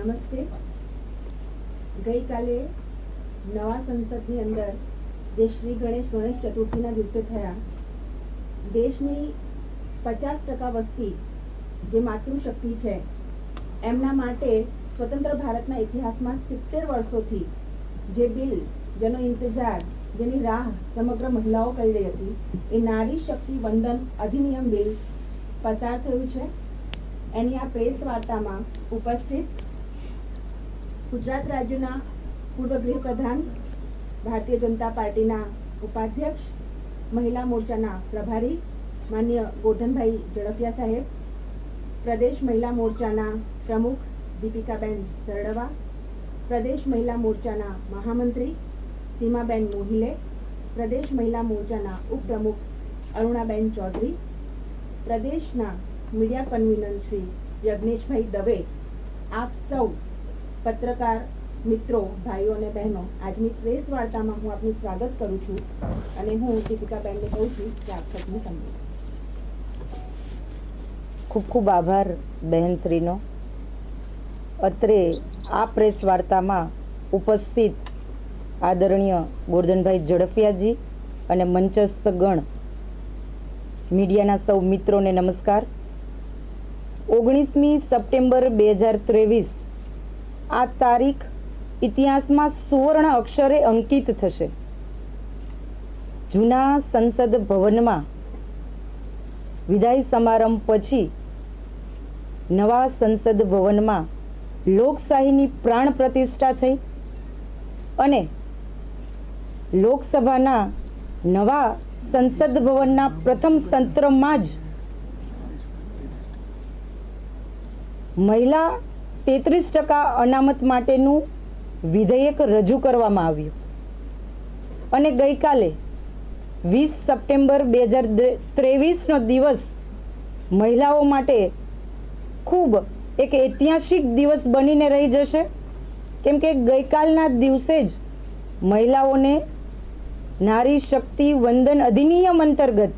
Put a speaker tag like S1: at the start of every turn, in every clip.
S1: નમસ્તે. ગઈકાલે નવા સંસદની અંદર જે શ્રી ગણેશ ગણેશ ચતુર્થીના દિવસે થયા, દેશની પચાસ ટકા વસ્તી જે માતૃશક્તિ છે, એમના માટે સ્વતંત્ર ભારતના ઇતિહાસમાં સિત્તેર વર્ષોથી જે બિલ, જેનો ઇંતજાર, જેની રાહ સમગ્ર મહિલાઓ કરી રહી હતી, એ નારી શક્તિ વંદન અધિનિયમ બિલ પસાર થયું છે. એની આ પ્રેસ વાર્તામાં ઉપસ્થિત ગુજરાત રાજ્યના પૂર્વ ગૃહપ્રધાન, ભારતીય જનતા પાર્ટીના ઉપાધ્યક્ષ, મહિલા મોરચાના પ્રભારી, માન્ય ગોધનભાઈ ઝડફિયા સાહેબ, પ્રદેશ મહિલા મોરચાના પ્રમુખ દીપિકાબેન સરડવા, પ્રદેશ મહિલા મોરચાના મહામંત્રી સીમાબેન મોહિલે, પ્રદેશ મહિલા મોરચાના ઉપપ્રમુખ અરુણાબેન ચૌધરી, પ્રદેશના મીડિયા કન્વીનર શ્રી યજ્ઞેશભાઈ દવે. આપ સૌ પત્રકાર, મિત્રો, ભાઈઓ અને બહેનો, આજની પ્રેસ વાર્તામાં હું આપનું સ્વાગત કરું છું અને હું દીપિકાબેનને કહું છું કે આપ સૌને સંબોધો
S2: ખૂબ ખૂબ આભાર બહેનશ્રીનો. અત્રે આ પ્રેસ વાર્તામાં ઉપસ્થિત આદરણીય ગોરધનભાઈ ઝડફિયાજી અને મંચસ્થ ગણ મીડિયાના સૌ મિત્રોને નમસ્કાર. ઓગણીસમી સપ્ટેમ્બર બે હજાર ત્રેવીસ આ તારીખ ઇતિહાસમાં સુવર્ણ અક્ષરે અંકિત થશે. જૂના સંસદ ભવનમાં વિદાય સમારંભ પછી નવા સંસદ ભવનમાં લોકશાહીની પ્રાણ પ્રતિષ્ઠા થઈ અને લોકસભાના નવા સંસદ ભવનના પ્રથમ સત્રમાં જ મહિલા તેત્રીસ ટકા અનામત માટેનું વિધેયક રજૂ કરવામાં આવ્યું. અને ગઈકાલે વીસ સપ્ટેમ્બર બે હજાર ત્રેવીસનો દિવસ મહિલાઓ માટે ખૂબ એક ઐતિહાસિક દિવસ બનીને રહી જશે. કેમ કે ગઈકાલના દિવસે જ મહિલાઓને નારી શક્તિ વંદન અધિનિયમ અંતર્ગત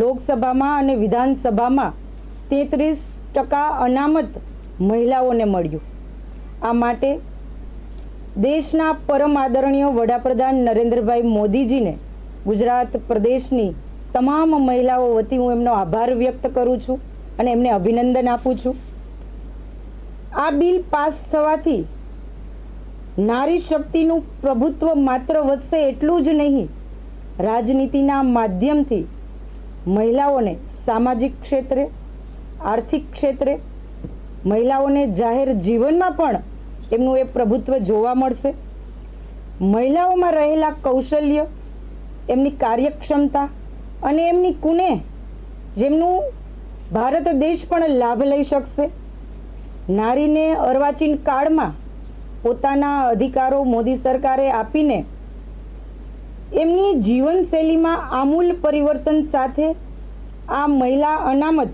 S2: લોકસભામાં અને વિધાનસભામાં તેત્રીસ ટકા અનામત મહિલાઓને મળ્યું. આ માટે દેશના પરમ આદરણીય વડાપ્રધાન નરેન્દ્રભાઈ મોદીજીને ગુજરાત પ્રદેશની તમામ મહિલાઓ વતી હું એમનો આભાર વ્યક્ત કરું છું અને એમને અભિનંદન આપું છું. આ બિલ પાસ થવાથી નારી શક્તિનું પ્રભુત્વ માત્ર વધશે એટલું જ નહીં, રાજનીતિના માધ્યમથી મહિલાઓને સામાજિક ક્ષેત્રે, આર્થિક ક્ષેત્રે મહિલાઓને જાહેર જીવનમાં પણ એમનું એ પ્રભુત્વ જોવા મળશે. મહિલાઓમાં રહેલા કૌશલ્ય, એમની કાર્યક્ષમતા અને એમની કુને જેમનું ભારત દેશ પણ લાભ લઈ શકશે. નારીને અર્વાચીન કાળમાં પોતાના અધિકારો મોદી સરકારે આપીને એમની જીવનશૈલીમાં આમૂલ પરિવર્તન સાથે આ મહિલા અનામત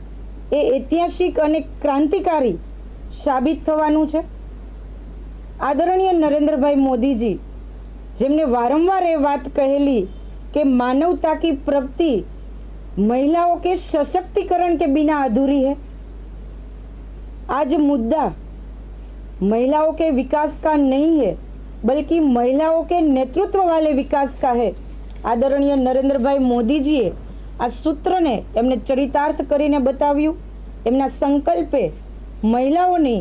S2: એ ઐતિહાસિક અને ક્રાંતિકારી સાબિત થવાનું છે આદરણીય નરેન્દ્રભાઈ મોદીજી જેમને વારંવાર એ વાત કહેલી કે मानवता की प्रगति महिलाओं के सशक्तिकरण के बिना अधूरी है आज मुद्दा महिलाओं के विकास का नहीं है बल्कि महिलाओं के नेतृत्व वाले विकास का है આદરણીય નરેન્દ્રભાઈ મોદીજીએ આ સૂત્રને એમને ચરિતાર્થ કરીને બતાવ્યું. એમના સંકલ્પે મહિલાઓની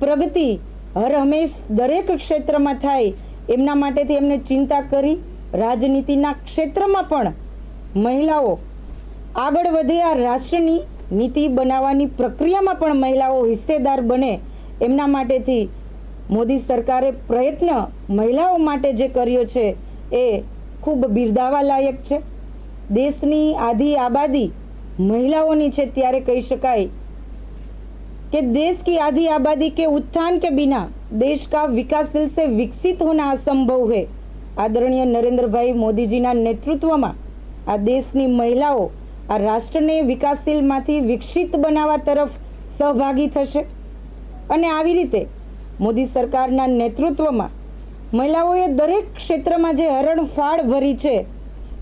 S2: પ્રગતિ હર હંમેશ દરેક ક્ષેત્રમાં થાય. એમના માટેથી એમને ચિંતા કરી. રાજનીતિના ક્ષેત્રમાં પણ મહિલાઓ આગળ વધે. આ રાષ્ટ્રની નીતિ બનાવવાની પ્રક્રિયામાં પણ મહિલાઓ હિસ્સેદાર બને. એમના માટેથી મોદી સરકારે પ્રયત્ન મહિલાઓ માટે જે કર્યો છે, એ ખૂબ બિરદાવા લાયક છે. દેશની આધી આબાદી મહિલાઓની છે ત્યારે કહી શકાય कि देश की आधी आबादी के उत्थान के बिना देश का विकासशील से विकसित होना असंभव है આદરણીય નરેન્દ્રભાઈ મોદીજીના નેતૃત્વમાં આ દેશની મહિલાઓ આ રાષ્ટ્રને વિકાસશીલમાંથી વિકસિત બનાવવા તરફ સહભાગી થશે અને આવી રીતે મોદી સરકારના નેતૃત્વમાં મહિલાઓએ દરેક ક્ષેત્રમાં જે હરણફાળ ભરી છે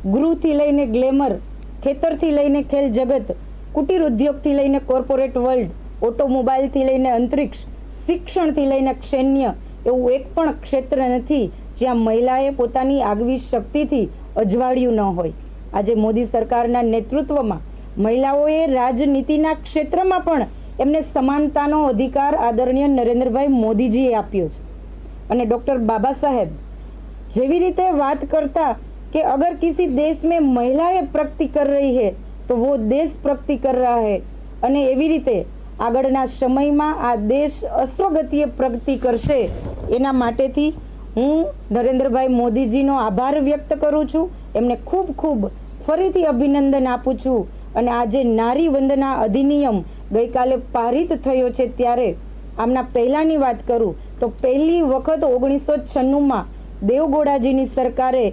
S2: ગૃહથી લઈને ગ્લેમર, ખેતરથી લઈને ખેલ જગત, કુટીર ઉદ્યોગથી લઈને કોર્પોરેટ વર્લ્ડ, ઓટોમોબાઈલથી લઈને અંતરિક્ષ, શિક્ષણથી લઈને સૈન્ય એવું એક પણ ક્ષેત્ર નથી જ્યાં મહિલાએ પોતાની આગવી શક્તિથી અજવાળ્યું ન હોય. આજે મોદી સરકારના નેતૃત્વમાં મહિલાઓએ રાજનીતિના ક્ષેત્રમાં પણ એમને સમાનતાનો અધિકાર આદરણીય નરેન્દ્રભાઈ મોદીજીએ આપ્યો છે. અને ડૉક્ટર બાબા સાહેબ જેવી રીતે વાત કરતા कि अगर किसी देश में महिलाएं प्रगति कर रही है तो वो देश प्रगति कर रहा है અને એવી રીતે આગળના સમયમાં આ દેશ અશ્વગતિએ પ્રગતિ કરશે એના માટેથી હું નરેન્દ્રભાઈ મોદીજીનો આભાર વ્યક્ત કરું છું એમને ખૂબ ખૂબ ફરીથી અભિનંદન આપું છું અને આજે નારી વંદના અધિનિયમ ગઈકાલે પારિત થયો છે ત્યારે આમના પહેલાંની વાત કરું તો પહેલી વખત ઓગણીસો છન્નુંમાં દેવગોડાજીની સરકારે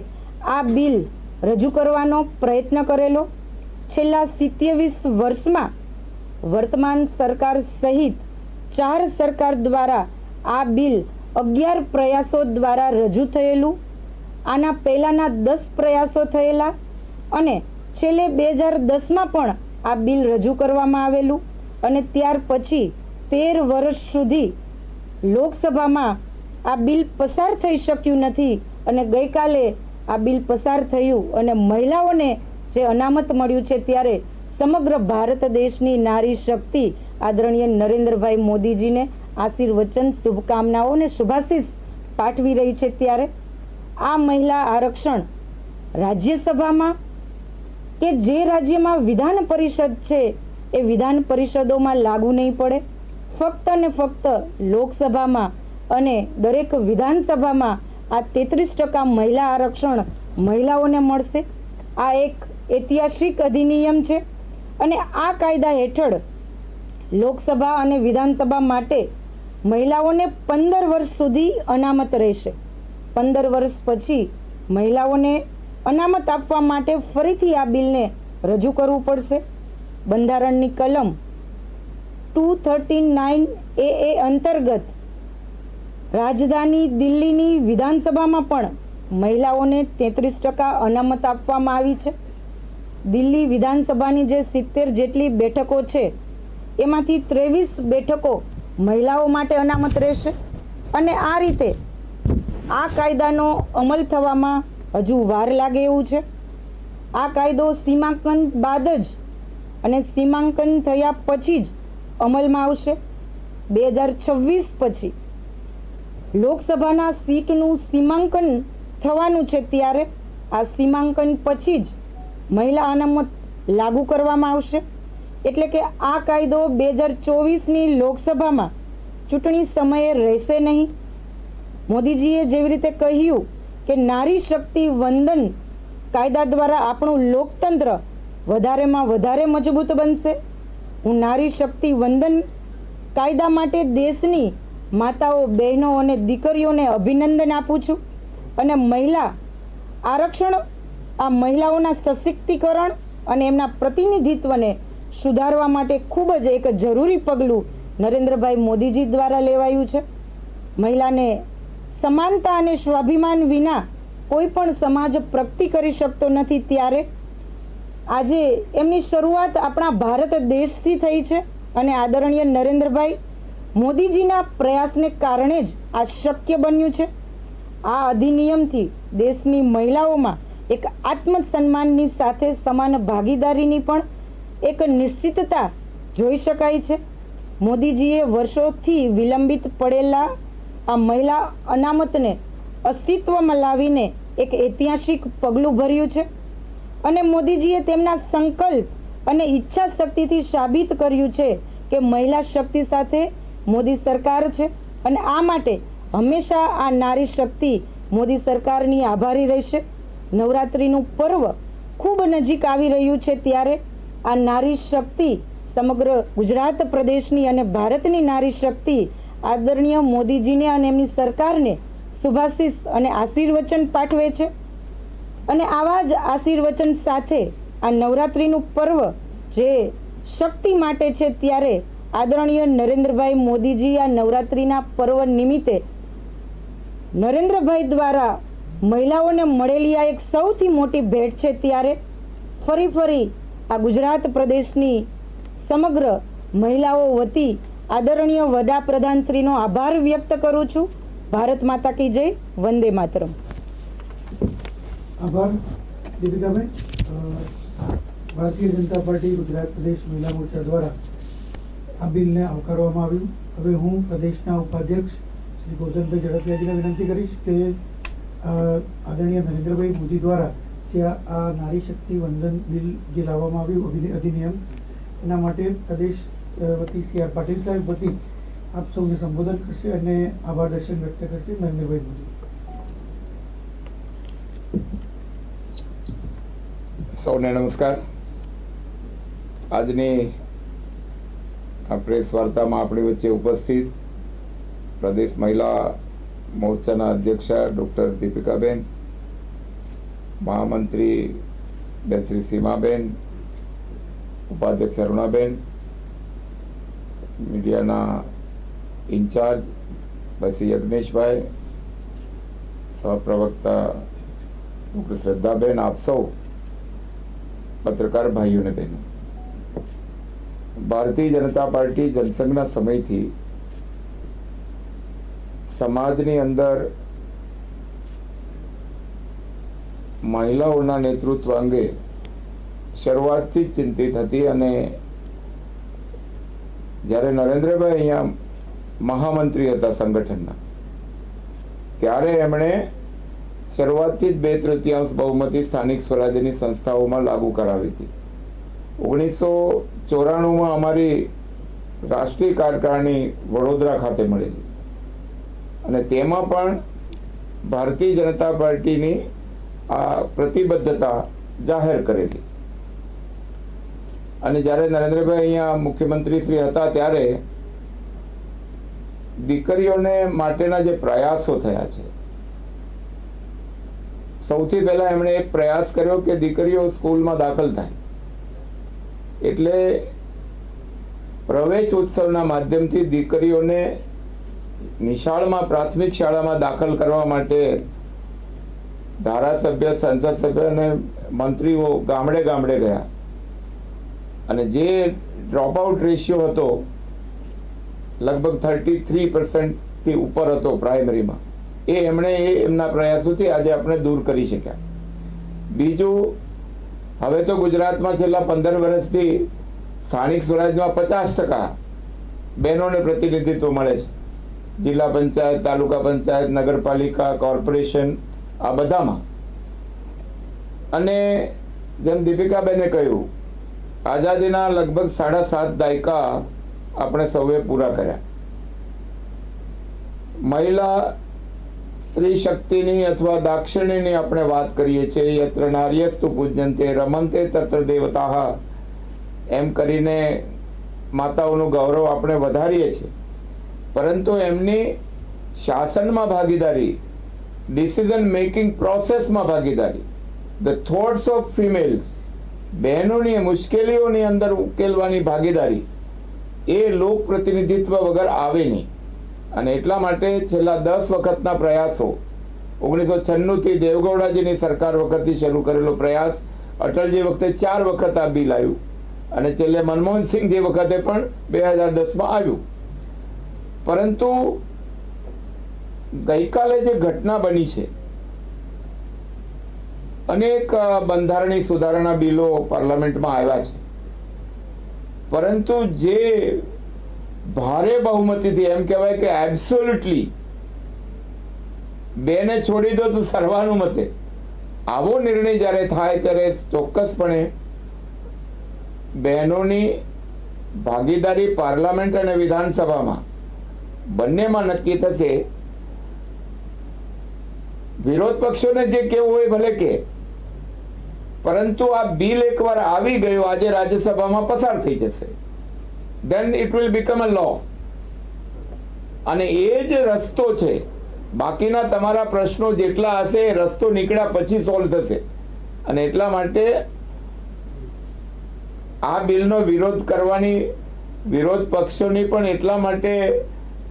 S2: આ બિલ રજૂ કરવાનો પ્રયત્ન કરેલો. છેલ્લા સિત્યાવીસ વર્ષમાં વર્તમાન સરકાર સહિત ચાર સરકાર દ્વારા આ બિલ અગિયાર પ્રયાસો દ્વારા રજૂ થયેલું. આના પહેલાંના દસ પ્રયાસો થયેલા અને છેલ્લે બે હજાર દસમાં પણ આ બિલ રજૂ કરવામાં આવેલું અને ત્યાર પછી તેર વર્ષ સુધી લોકસભામાં આ બિલ પસાર થઈ શક્યું નથી અને ગઈકાલે આ બિલ પસાર થયું અને મહિલાઓને જે અનામત મળ્યું છે ત્યારે સમગ્ર ભારત દેશની નારી શક્તિ આદરણીય નરેન્દ્રભાઈ મોદીજીને આશીર્વચન, શુભકામનાઓ અને શુભાશીષ પાઠવી રહી છે ત્યારે આ મહિલા આરક્ષણ રાજ્યસભામાં કે જે રાજ્યમાં વિધાન પરિષદ છે એ વિધાન પરિષદોમાં લાગુ નહીં પડે. ફક્ત ને ફક્ત લોકસભામાં અને દરેક વિધાનસભામાં આ તેત્રીસ ટકા મહિલા આરક્ષણ મહિલાઓને મળશે. આ એક ઐતિહાસિક અધિનિયમ છે અને આ કાયદા હેઠળ લોકસભા અને વિધાનસભા માટે મહિલાઓને પંદર વર્ષ સુધી અનામત રહેશે. પંદર વર્ષ પછી મહિલાઓને અનામત આપવા માટે ફરીથી આ બિલને રજૂ કરવું પડશે. બંધારણની કલમ ટુ થર્ટી નાઇન એ અંતર્ગત રાજધાની દિલ્હીની વિધાનસભામાં પણ મહિલાઓને તેત્રીસ ટકા અનામત આપવામાં આવી છે. દિલ્હી વિધાનસભાની જે સિત્તેર જેટલી બેઠકો છે, એમાંથી ત્રેવીસ બેઠકો મહિલાઓ માટે અનામત રહેશે અને આ રીતે આ કાયદાનો અમલ થવામાં હજુ વાર લાગે એવું છે. આ કાયદો સીમાંકન બાદ જ અને સીમાંકન થયા પછી જ અમલમાં આવશે. બે હજાર છવ્વીસ પછી લોકસભાના સીટનું સીમાંકન થવાનું છે ત્યારે આ સીમાંકન પછી જ મહિલા અનામત લાગુ કરવામાં આવશે. એટલે કે આ કાયદો બે હજાર ચોવીસની લોકસભામાં ચૂંટણી સમયે રહેશે નહીં. મોદીજીએ જેવી રીતે કહ્યું કે નારી શક્તિ વંદન કાયદા દ્વારા આપણું લોકતંત્ર વધારેમાં વધારે મજબૂત બનશે. હું નારી શક્તિ વંદન કાયદા માટે દેશની માતાઓ, બહેનો અને દીકરીઓને અભિનંદન આપું છું અને મહિલા આરક્ષણ, આ મહિલાઓના સશક્તિકરણ અને એમના પ્રતિનિધિત્વને સુધારવા માટે ખૂબ જ એક જરૂરી પગલું નરેન્દ્રભાઈ મોદીજી દ્વારા લેવાયું છે. મહિલાને સમાનતા અને સ્વાભિમાન વિના કોઈ પણ સમાજ પ્રગતિ કરી શકતો નથી ત્યારે. આજે એમની શરૂઆત આપણા ભારત દેશથી થઈ છે અને આદરણીય નરેન્દ્રભાઈ મોદીજીના પ્રયાસને કારણે જ આ શક્ય બન્યું છે. આ અધિનિયમથી દેશની મહિલાઓમાં એક આત્મસન્માનની સાથે સમાન ભાગીદારીની પણ એક નિશ્ચિતતા જોઈ શકાય છે. મોદીજીએ વર્ષોથી વિલંબિત પડેલા આ મહિલા અનામતને અસ્તિત્વમાં લાવીને એક ઐતિહાસિક પગલું ભર્યું છે અને મોદીજીએ તેમના સંકલ્પ અને ઈચ્છા શક્તિથી સાબિત કર્યું છે કે મહિલા શક્તિ સાથે મોદી સરકાર છે. અને આ માટે હંમેશા આ નારી શક્તિ મોદી સરકારની આભારી રહેશે. નવરાત્રિનું પર્વ ખૂબ નજીક આવી રહ્યું છે ત્યારે આ નારી શક્તિ સમગ્ર ગુજરાત પ્રદેશની અને ભારતની નારી શક્તિ આદરણીય મોદીજીને અને એમની સરકારને શુભાશીષ અને આશીર્વચન પાઠવે છે. અને આવા જ આશીર્વચન સાથે આ નવરાત્રિનું પર્વ જે શક્તિ માટે છે ત્યારે આદરણીય નરેન્દ્રભાઈ મોદીજી આ નવરાત્રિના પર્વ નિમિત્તે નરેન્દ્રભાઈ દ્વારા મહિલાઓને મળેલી આ એક સૌથી મોટી ભેટ છે ત્યારે ફરી ફરી આ ગુજરાત પ્રદેશની સમગ્ર મહિલાઓ વતી આદરણીય વડાપ્રધાનશ્રીનો આભાર વ્યક્ત કરું છું. ભારત માતા કી જય, વંદે માતરમ.
S3: આભાર, દીપિકાબેન. ભારતીય જનતા પાર્ટી ગુજરાત પ્રદેશ મહિલા મોરચા દ્વારા આ બિલને આવકારવામાં આવ્યું. હવે હું પ્રદેશના ઉપાધ્યક્ષ શ્રી ગોધનભાઈ ઝડપિયાજીને વિનંતી કરીશ કે આદરણીય નરેન્દ્રભાઈ મોદી દ્વારા જે આ- નારી શક્તિ વંદન બિલ જે લાવવામાં આવ્યું અધિનિયમ, એના માટે પ્રદેશ વતી સી આર પાટીલ સાહેબ વતી આપ સૌને સંબોધન કરશે અને આભાર દર્શન વ્યક્ત કરશે નરેન્દ્રભાઈ મોદી.
S4: સૌને નમસ્કાર. આજની આ પ્રેસ વાર્તામાં આપણી વચ્ચે ઉપસ્થિત પ્રદેશ મહિલા મોરચાના અધ્યક્ષા ડૉક્ટર દીપિકાબેન, મહામંત્રી બેન શ્રી સીમાબેન, ઉપાધ્યક્ષ અરુણાબેન, મીડિયાના ઇન્ચાર્જ પછી યજ્ઞેશભાઈ સહપ્રવક્તા ડૉક્ટર શ્રદ્ધાબેન, આપ સૌ પત્રકાર ભાઈઓને બહેનો. ભારતીય જનતા પાર્ટી જનસંઘના સમયથી સમાજની અંદર મહિલાઓના નેતૃત્વ અંગે શરૂઆતથી ચિંતિત હતી અને જ્યારે નરેન્દ્રભાઈ અહીંયા મહામંત્રી હતા સંગઠનના, ત્યારે એમણે શરૂઆતથી જ બે તૃતીયાંશ બહુમતી સ્થાનિક સ્વરાજ્યની સંસ્થાઓમાં લાગુ કરાવી હતી. ઓગણીસો ચોરાણુંમાં અમારી રાષ્ટ્રીય કાર્યકારિણી વડોદરા ખાતે મળેલી અને તેમાં પણ ભારતીય જનતા પાર્ટીની આ પ્રતિબદ્ધતા જાહેર કરેલી. અને જ્યારે નરેન્દ્રભાઈ અહીંયા મુખ્યમંત્રી શ્રી હતા ત્યારે દીકરીઓને માટેના જે પ્રયાસો થયા છે, સૌથી પહેલા એમણે એક પ્રયાસ કર્યો કે દીકરીઓ સ્કૂલમાં દાખલ થાય. એટલે પ્રવેશ ઉત્સવના માધ્યમથી દીકરીઓને નિશાળમાં, પ્રાથમિક શાળામાં દાખલ કરવા માટે ધારાસભ્ય, સંસદ સભ્ય અને મંત્રીઓ ગામડે ગામડે ગયા. અને જે ડ્રોપ આઉટ રેશિયો હતો, લગભગ થર્ટી થ્રી પર્સન્ટથી ઉપર હતો પ્રાઇમરીમાં એ એમણે એ એમના પ્રયાસોથી આજે આપણે દૂર કરી શક્યા. બીજું હવે તો ગુજરાતમાં છેલ્લા પંદર વર્ષથી સ્થાનિક સ્વરાજમાં પચાસ ટકા બહેનોને પ્રતિનિધિત્વ મળે છે. જિલ્લા પંચાયત, તાલુકા પંચાયત, નગરપાલિકા, કોર્પોરેશન, આ બધામાં. અને જેમ દીપિકાબેને કહ્યું, આઝાદીના લગભગ સાડા સાત દાયકા આપણે સૌએ પૂરા કર્યા. મહિલા સ્ત્રી શક્તિની અથવા દાક્ષિણીની આપણે વાત કરીએ છીએ, યત્ર નાર્યસ્તુ પૂજ્યંતે, રમંતે તત્ર દેવતા. એમ કરીને માતાઓનું ગૌરવ આપણે વધારીએ છીએ. પરંતુ એમની શાસનમાં ભાગીદારી ડિસિઝન મેકિંગ પ્રોસેસમાં ભાગીદારી ધ થોટ્સ ઓફ ફિમેલ્સ બહેનોની મુશ્કેલીઓની અંદર ઉકેલવાની ભાગીદારી, એ લોક પ્રતિનિધિત્વ વગર આવે નહીં. અને એટલા માટે છેલ્લા દસ વખતના પ્રયાસો, ઓગણીસો છન્નુંથી દેવગૌડાજીની સરકાર વખતથી શરૂ કરેલો પ્રયાસ, અટલજી વખતે ચાર વખત આ બિલ આવ્યું અને છેલ્લે મનમોહનસિંહ જે વખતે પણ બે હજાર દસમાં આવ્યું. પરંતુ ગઈકાલે જે ઘટના બની છે, અનેક બંધારણીય સુધારણા બિલો પાર્લામેન્ટમાં આવ્યા છે. પરંતુ જે ભારે બહુમતીથી એમ કહેવાય કે એબ્સોલ્યુટલી બેને છોડી દો તો સર્વાનુમતે આવો નિર્ણય જ્યારે થાય ત્યારે ચોક્કસપણે બહેનોની ભાગીદારી પાર્લામેન્ટ અને વિધાનસભામાં બંનેમાં નક્કી થશે. વિરોધ પક્ષોને જે કેવું હોય ભલે કે. પરંતુ આ બિલ એકવાર આવી ગયો, આજે રાજ્યસભામાં પસાર થઈ જશે. Then it will become a law અને એ જ રસ્તો છે. બાકીના તમારા પ્રશ્નો જેટલા હશે, એ રસ્તો નીકળ્યા પછી સોલ્વ થશે. અને એટલા માટે આ બિલનો વિરોધ કરવાની, વિરોધ પક્ષોની પણ એટલા માટે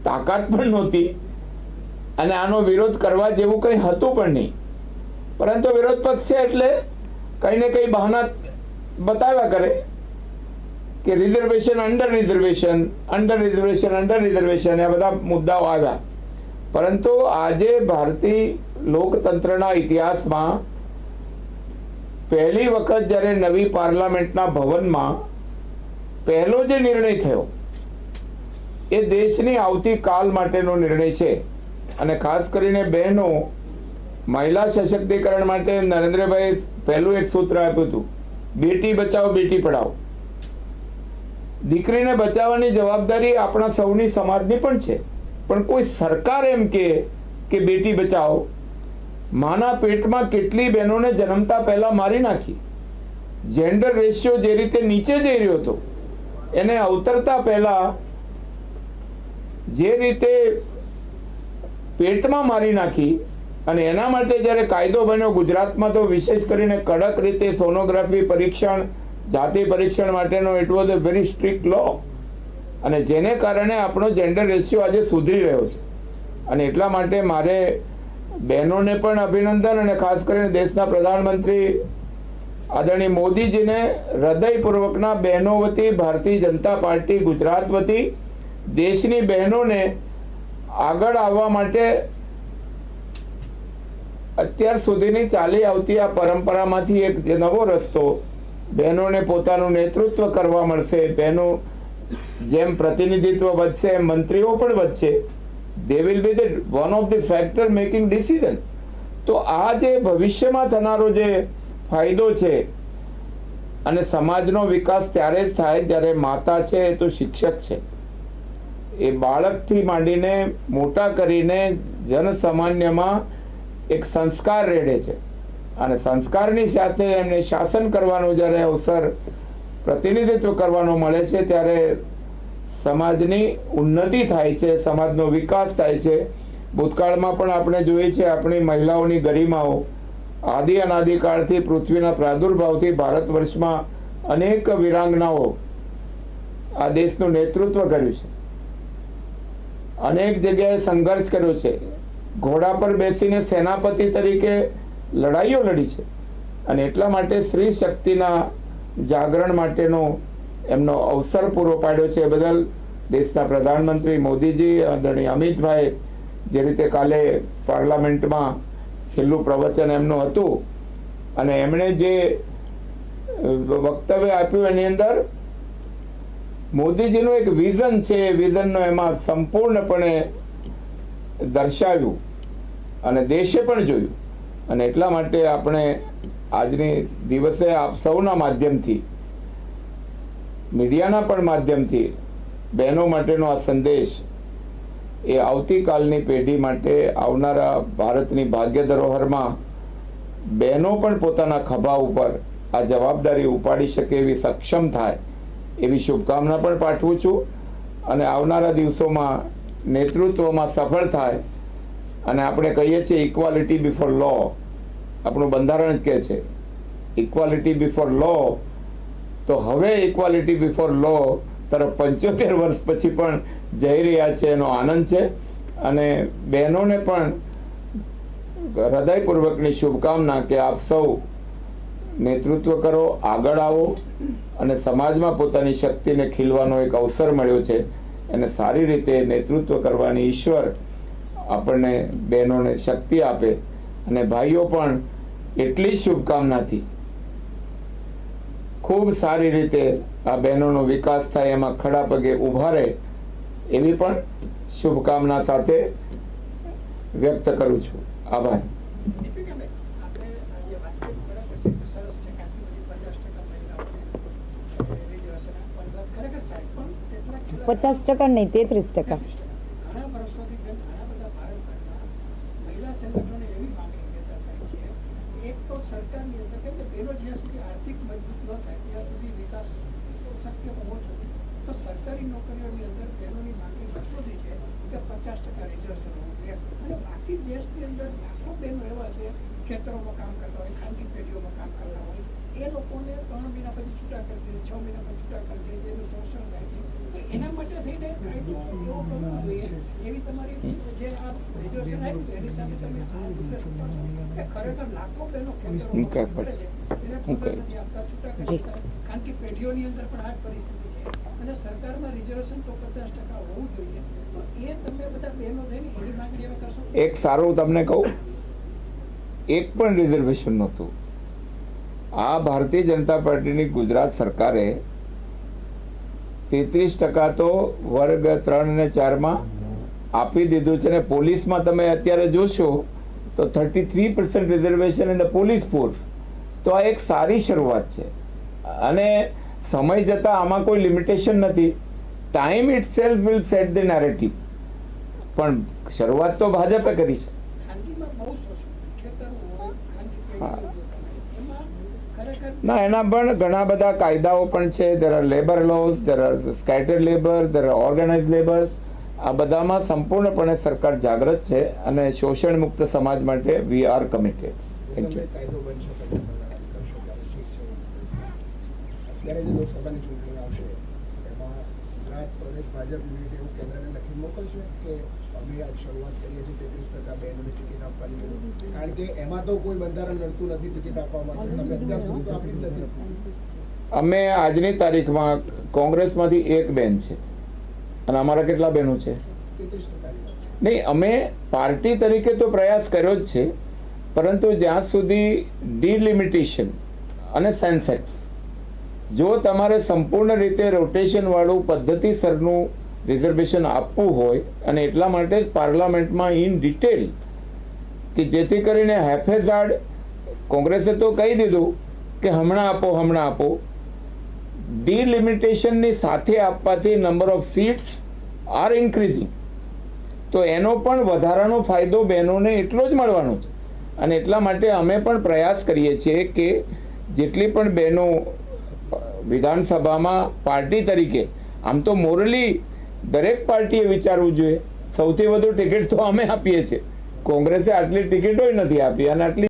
S4: તાકાત પણ નહોતી. અને આનો વિરોધ કરવા જેવું કંઈ હતું પણ નહીં. પરંતુ વિરોધ પક્ષ છે એટલે કંઈ ને કંઈ બહાના બતાવ્યા કરે. કે reservation under reservation under reservation under reservation આ બધા મુદ્દાઓ આવ્યા. પરંતુ આજે ભારતીય લોકતંત્રના ઇતિહાસમાં પહેલી વખત જ્યારે નવી પાર્લામેન્ટના ભવનમાં પહેલો જે નિર્ણય થયો, એ દેશની આવતી કાલ માટેનો નિર્ણય છે. અને ખાસ કરીને બહેનો મહિલા સશક્તિકરણ માટે નરેન્દ્રભાઈ પહેલું એક સૂત્ર આપ્યું હતું, બેટી બચાવો, બેટી પઢાઓ. દીકરીને બચાવવાની જવાબદારી આપણા સૌની સમાજની પણ છે. પણ કોઈ સરકાર એમ કે કે બેટી બચાવો. માના પેટમાં કેટલી બહેનોને જન્મતા પહેલા મારી નાખી. જેન્ડર રેશિયો જે રીતે નીચે જઈ રહ્યો હતો, એને અવતરતા પહેલા જે રીતે પેટમાં મારી નાખી અને એના માટે જ્યારે કાયદો બન્યો ગુજરાતમાં તો વિશેષ કરીને કડક રીતે સોનોગ્રાફી, પરીક્ષણ જાતિ પરીક્ષણ માટેનો it was a very strict law અને જેને કારણે આપણો જેન્ડર રેશિયો આજે સુધરી રહ્યો છે. અને એટલા માટે મારે બહેનોને પણ અભિનંદન અને ખાસ કરીને દેશના પ્રધાનમંત્રી આદરણીય મોદીજીને હૃદયપૂર્વકના બહેનો વતી, ભારતીય જનતા પાર્ટી, ગુજરાત વતી, દેશની બહેનોને આગળ આવવા માટે અત્યાર સુધીની ચાલી આવતી આ પરંપરામાંથી એક નવો રસ્તો બહેનોને પોતાનું નેતૃત્વ કરવા મળશે. બહેનો જેમ પ્રતિનિધિત્વ વધશે, એમ મંત્રીઓ પણ વધશે. They will be the one of the factor making decision તો આ જે ભવિષ્યમાં થનારો જે ફાયદો છે અને સમાજનો વિકાસ ત્યારે જ થાય જ્યારે માતા છે એ તો શિક્ષક છે. એ બાળકથી માંડીને મોટા કરીને જનસામાન્યમાં એક સંસ્કાર રેડે છે. અને સંસ્કારની સાથે એમને શાસન કરવાનો જ્યારે અવસર પ્રતિનિધિત્વ કરવાનો મળે છે, ત્યારે સમાજની ઉન્નતિ થાય છે, સમાજનો વિકાસ થાય છે. ભૂતકાળમાં પણ આપણે જોઈએ છે આપણી મહિલાઓની ગરિમાઓ આદિ અનાદિકાળથી પૃથ્વીના પ્રાદુર્ભાવથી ભારત વર્ષમાં અનેક વિરાંગનાઓ આ દેશનું નેતૃત્વ કર્યું છે. અનેક જગ્યાએ સંઘર્ષ કર્યો છે. ઘોડા પર બેસીને સેનાપતિ તરીકે લડાઈઓ લડી છે. અને એટલા માટે સ્ત્રી શક્તિના જાગરણ માટેનો એમનો અવસર પૂરો પાડ્યો છે. એ બદલ દેશના પ્રધાનમંત્રી મોદીજી, આદરણીય અમિતભાઈ, જે રીતે કાલે પાર્લામેન્ટમાં છેલ્લું પ્રવચન એમનું હતું અને એમણે જે વક્તવ્ય આપ્યું એની અંદર, મોદીજીનું એક વિઝન છે. એ વિઝનનો એમાં સંપૂર્ણપણે દર્શાવ્યું અને દેશે પણ જોયું. અને એટલા માટે આપણે આજની દિવસે આપ સૌના માધ્યમથી, મીડિયાના પણ માધ્યમથી બહેનો માટેનો આ સંદેશ એ આવતીકાલની પેઢી માટે આવનારા ભારતની ભાગ્ય ધરોહરમાં બહેનો પણ પોતાના ખભા ઉપર આ જવાબદારી ઉપાડી શકે એવી સક્ષમ થાય એવી શુભકામના પણ પાઠવું છું. અને આવનારા દિવસોમાં નેતૃત્વમાં સફળ થાય અને આપણે કહીએ છીએ ઇક્વાલિટી બિફોર લો આપણું બંધારણ જ કહે છે ઇક્વાલિટી બિફોર લો તો હવે ઇક્વાલિટી બિફોર લો તરફ પંચોતેર વર્ષ પછી પણ જઈ રહ્યા છે, એનો આનંદ છે. અને બહેનોને પણ હૃદયપૂર્વકની શુભકામના કે આપ સૌ નેતૃત્વ કરો, આગળ આવો અને સમાજમાં પોતાની શક્તિને ખીલવાનો એક અવસર મળ્યો છે. એને સારી રીતે નેતૃત્વ કરવાની ઈશ્વર આપણને બહેનોને શક્તિ આપે અને ભાઈઓ પણ એટલી જ શુભકામનાથી ખૂબ સારી રીતે આ બહેનોનો વિકાસ થાય, એમાં ખડા પગે ઊભા રહે, એવી પણ શુભકામના સાથે વ્યક્ત કરું છું. આભાર.
S5: પચાસ ટકા નહીં, તેત્રીસ બરાબર છે કે સરસ છે કે આટલી બધી પચાસ ટકા મહિલાઓને રિઝર્વેશન આપવાની વાત ખરેખર સાહેબ પણ તેટલા કેટલા
S2: પચાસ ટકા નહીં તેત્રીસ ટકા
S5: ઘણા વર્ષોથી કેમ ઘણા બધા ભારતભરના મહિલા સંગઠનો એવી માંગણી કરતા થાય છે એક તો સરકારની અંદર કેમ કે બહેનો જ્યાં સુધી આર્થિક મજબૂત ન થાય ત્યાં સુધી વિકાસ શક્ય હોવો જોઈએ તો સરકારી નોકરીઓની અંદર બહેનોની માંગણી વર્ષોથી છે કે પચાસ ટકા રિઝર્વેશન હોવું જોઈએ અને બાકી દેશની અંદર લાખો બહેનો એવા છે ખેતરોમાં કામ કરતા હોય ખાનગી પેઢીઓમાં કામ કરતા હોય એ લોકોને ત્રણ મહિના પછી છૂટા કરી દે છ મહિના પછી છૂટા કરી દે જેનું શોષણ થાય છે. તો એના માટે થઈને કાયદો એવો કરવો જોઈએ. એવી તમારી જે આ રિઝર્વેશન આવ્યું હતું એની સામે તમે આ કરો કે ખરેખર લાખો બહેનો એને પગાર નથી આપતા છૂટા કરી. ખાનગી પેઢીઓની અંદર પણ આ જ પરિસ્થિતિ છે. અને સરકારમાં રિઝર્વેશન તો પચાસ ટકા હોવું જોઈએ. તો એ તમે બધા બહેનો થઈને એની માંગણી હવે કરશો?
S4: એક સારું તમને કહું એક પણ રિઝર્વેશન નહોતું. આ ભારતીય જનતા પાર્ટીની ગુજરાત સરકારે તેત્રીસ ટકા તો વર્ગ ત્રણ અને ચારમાં આપી દીધું છે ને પોલીસમાં તમે અત્યારે જોશો તો થર્ટી થ્રી પર્સન્ટ રિઝર્વેશન અને પોલીસ ફોર્સ તો આ એક સારી શરૂઆત છે. અને સમય જતાં આમાં કોઈ લિમિટેશન નથી. Time itself will set the narrative પણ શરૂઆત તો ભાજપે કરી છે
S5: ખાનગીમાં બહુ શોષણ ખેતર હોય ખાનગી
S4: હા.
S5: પેઢી એમાં ખરેખર
S4: ના, એના પણ ઘણા બધા કાયદાઓ પણ છે. There are labour laws there are scatter labour there are organise labours આ બધામાં સંપૂર્ણપણે સરકાર જાગૃત છે અને શોષણ મુક્ત સમાજ માટે
S6: we are committed thank you Bhajap કેન્દ્રને લખી મોકલશે કે અમે આજ શરૂઆત કરીએ છીએ તેત્રીસ ટકા બહેનોની ટિકિટ આપવાની કારણ કે એમાં તો કોઈ બંધારણ લડતું નથી ટિકિટ આપવા માટે. તમે અત્યાર સુધી તો આપી જ નથી
S4: અમે આજની તારીખમાં કોંગ્રેસમાંથી એક બેન છે. અને અમારા કેટલા બહેનો છે. નહીં અમે પાર્ટી તરીકે તો પ્રયાસ કર્યો જ છે. પરંતુ જ્યાં સુધી ડિલિમિટેશન અને સેન્સેક્સ જો તમારે સંપૂર્ણ રીતે રોટેશનવાળું પદ્ધતિસરનું રિઝર્વેશન આપવું હોય અને એટલા માટે જ પાર્લામેન્ટમાં ઇન ડિટેલ કે જેથી કરીને હેફેઝાર્ડ કોંગ્રેસે તો કહી દીધું કે હમણાં આપો હમણાં આપો. ડિલિમિટેશનની સાથે આપવાથી number of seats are increasing તો એનો પણ વધારાનો ફાયદો બહેનોને એટલો જ મળવાનો છે. અને એટલા માટે અમે પણ પ્રયાસ કરીએ છીએ કે જેટલી પણ બહેનો વિધાનસભામાં પાર્ટી તરીકે, આમ તો મોરલી દરેક પાર્ટીએ વિચારવું જોઈએ. સૌથી વધુ ટિકિટ તો અમે આપીએ છીએ. કોંગ્રેસે આટલી ટિકિટોય નથી આપી, અને આટલી